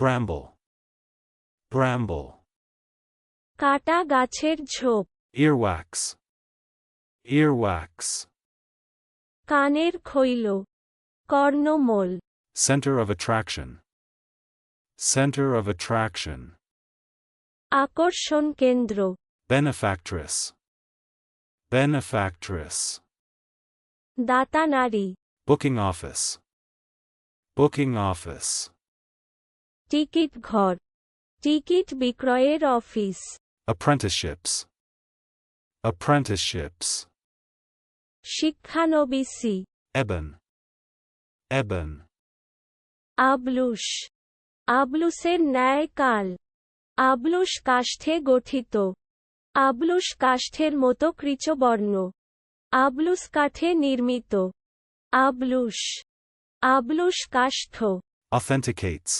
bramble, bramble, কাটা গাছের ঝোপ earwax, earwax, কানের খৈল কর্ণমোল center of attraction, center of attraction, আকর্ষণ কেন্দ্র benefactress, benefactress, দাতা নারী booking office, booking office, Ticket ঘর টিকিট বিক্রয়ের অফিস। Apprenticeships, apprenticeships, শিক্ষানবিসি ebon, ebon, আবলুস আবলুসের ন্যায় কাল আবলুস কাষ্ঠে গঠিত। আবলুস কাষ্ঠের মতো কৃচবর্ণ আবলুস কাঠে নির্মিত। আবলুস আবলুস কাষ্ঠ। Authenticates,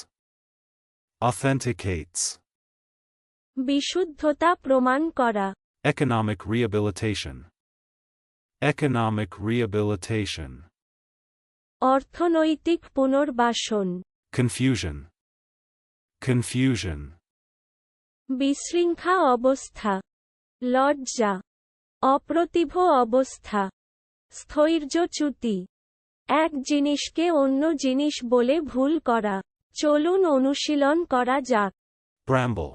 authenticates, বিশুদ্ধতা প্রমাণ করা economic rehabilitation, economic rehabilitation, অর্থনৈতিক পুনর্বাসন confusion, confusion, বিশৃঙ্খা অবস্থা লজ্জা অপ্রতিভ অবস্থা স্থৈর্যচ্যুতি এক জিনিসকে অন্য জিনিস বলে ভুল করা চলুন অনুশীলন করা যাক। ব্রাম্বল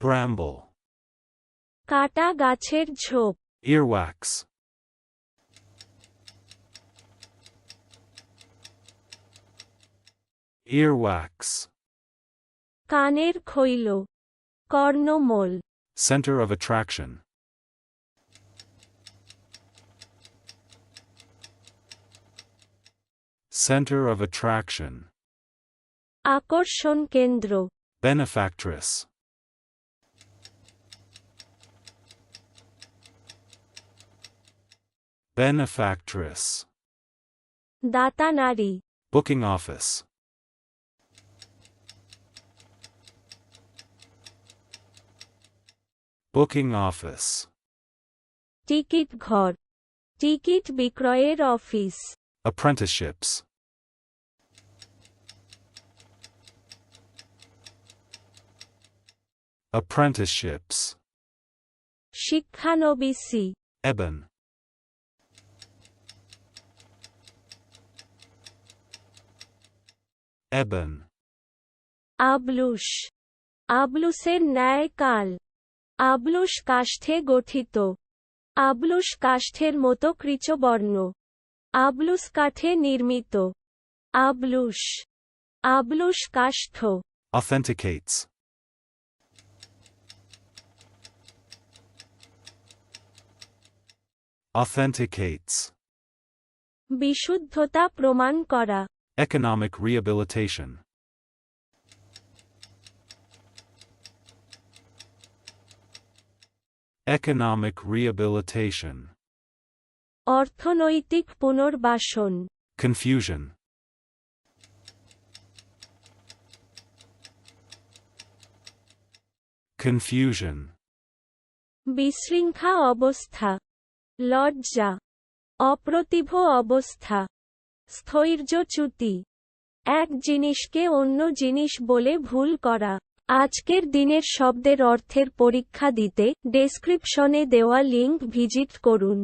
ব্রাম্বল কাটা গাছের ঝোপ। ইয়ারওয়াক্স ইয়ারওয়াক্স কানের খৈল। কর্ণমল। Centre of attraction center of attraction, আকর্ষণ কেন্দ্র benefactress, benefactress, দাতা নারী booking office, booking office, ticket ঘর টিকিট বিক্রয়ের অফিস apprenticeships, Apprenticeships, শিক্ষানবিসি ebon, ebon, আবলুস আবলুসের ন্যায় কাল আবলুস কাষ্ঠে গঠিত। আবলুস কাষ্ঠের মতো কৃচবর্ণ আবলুস কাঠে নির্মিত। আবলুস আবলুস কাষ্ঠ। Authenticates, authenticates, বিশুদ্ধতা প্রমাণ করা economic rehabilitation, economic rehabilitation, অর্থনৈতিক পুনর্বাসন confusion, confusion, বিশৃঙ্খা অবস্থা লজ্জা, অপ্রতিভ অবস্থা স্থৈর্যচ্যুতি এক জিনিসকে অন্য জিনিস বলে ভুল করা। আজকের দিনের শব্দের অর্থের পরীক্ষা দিতে ডেসক্রিপশনে দেওয়া লিঙ্ক ভিজিট করুন।